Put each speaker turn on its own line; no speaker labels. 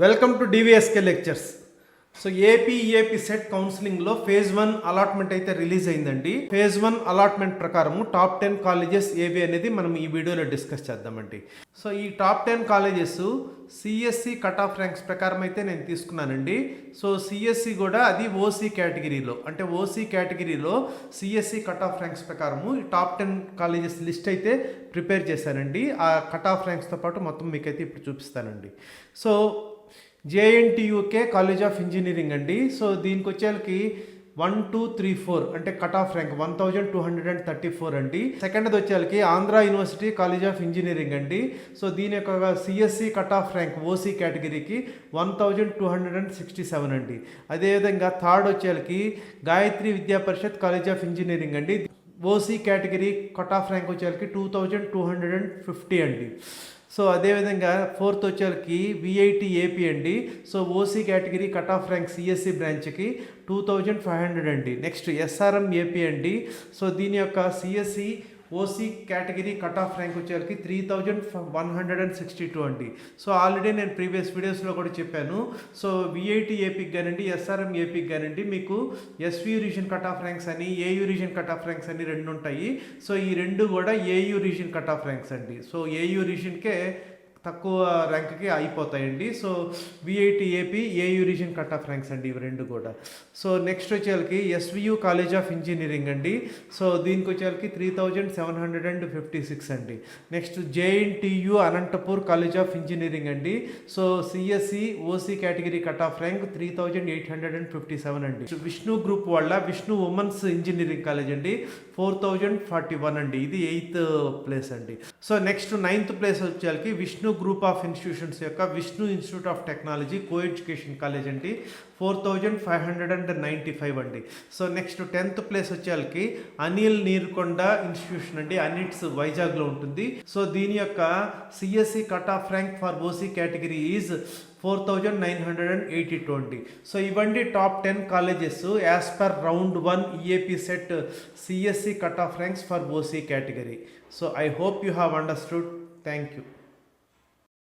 Welcome to DVSK lectures so AP AP CET కౌన్సిలింగ్లో phase one allotment అయితే release అయిందండి. Phase one allotment ప్రకారము top ten colleges ఏవి అనేది మనం ఈ వీడియోలో డిస్కస్ చేద్దామండి. సో ఈ top ten colleges CSE cut off ranks ప్రకారం అయితే నేను తీసుకున్నానండి. సో సిఎస్సి కూడా అది ఓసీ కేటగిరీలో అంటే ఓసీ కేటగిరీలో సిఎస్సి కట్ ఆఫ్ ర్యాంక్స్ ప్రకారము ఈ టాప్ టెన్ కాలేజెస్ లిస్ట్ అయితే ప్రిపేర్ చేశానండి. ఆ కట్ ఆఫ్ ర్యాంక్స్తో పాటు మొత్తం మీకైతే ఇప్పుడు చూపిస్తానండి. So JNTUK college of engineering అండి. సో దీనికి వచ్చేకి వన్ టూ త్రీ ఫోర్ అంటే cut off rank one thousand two hundred and thirty four అండి. సెకండ్ వచ్చేకి Andhra university college of engineering అండి. సో దీని యొక్క CSE cut off rank OC కేటగిరీకి one thousand two hundred and sixty seven అండి. అదేవిధంగా third వచ్చేకి Gayatri Vidya Parishad college of engineering అండి. OC category cut off rank వచ్చేకి two thousand two hundred and fifty అండి. So అదేవిధంగా fourth వచ్చేసరికి VIT AP అండి. So OC category cut off rank CSE బ్రాంచ్కి టూ థౌజండ్ ఫైవ్ హండ్రెడ్ అండి. Next SRM AP అండి. So దీని యొక్క CSE OC category cut off rank వచ్చేసరికి three thousand one hundred and sixty two అండి. So already నేను previous వీడియోస్లో కూడా చెప్పాను. సో విఐటి ఏపీకి కానివ్వండి ఎస్ఆర్ఎం ఏపీకి కానివ్వండి మీకు SV region cut off ranks అని AU region cut off ranks అని రెండు ఉంటాయి సో ఈ రెండు కూడా AU region cut off ranks అండి. సో ఏయూ రీజన్కే తక్కువ ర్యాంక్కి అయిపోతాయండి. So VIT AP AU region cut off ranks అండి ఇవి రెండు కూడా. సో నెక్స్ట్ వచ్చేసరికి ఎస్వియు కాలేజ్ ఆఫ్ ఇంజనీరింగ్ అండి. సో దీనికి వచ్చేసరికి three thousand seven hundred and. Fifty six అండి next JNTU Anantapur college of engineering అండి. So CSE OC category cut off rank three thousand eight hundred and fifty seven అండి. Vishnu group వాళ్ళ Vishnu women's engineering college అండి. Four thousand forty one అండి. ఇది eighth place అండి. So next ninth place వచ్చేసరికి Vishnu group of institutions యొక్క Vishnu institute of technology co education college అండి. Four thousand five hundred and ninety five అండి. So next tenth place వచ్చేసరికి Anil Neerukonda institution అండి. అనిట్స్ వైజాగ్లో ఉంటుంది. సో దీని యొక్క CSE cut off rank for OC category is four thousand nine hundred and. Eighty two అండి so ఇవన్నీ top ten colleges as per round one EAP CET CSE cut off ranks for OC category so I hope you have understood thank you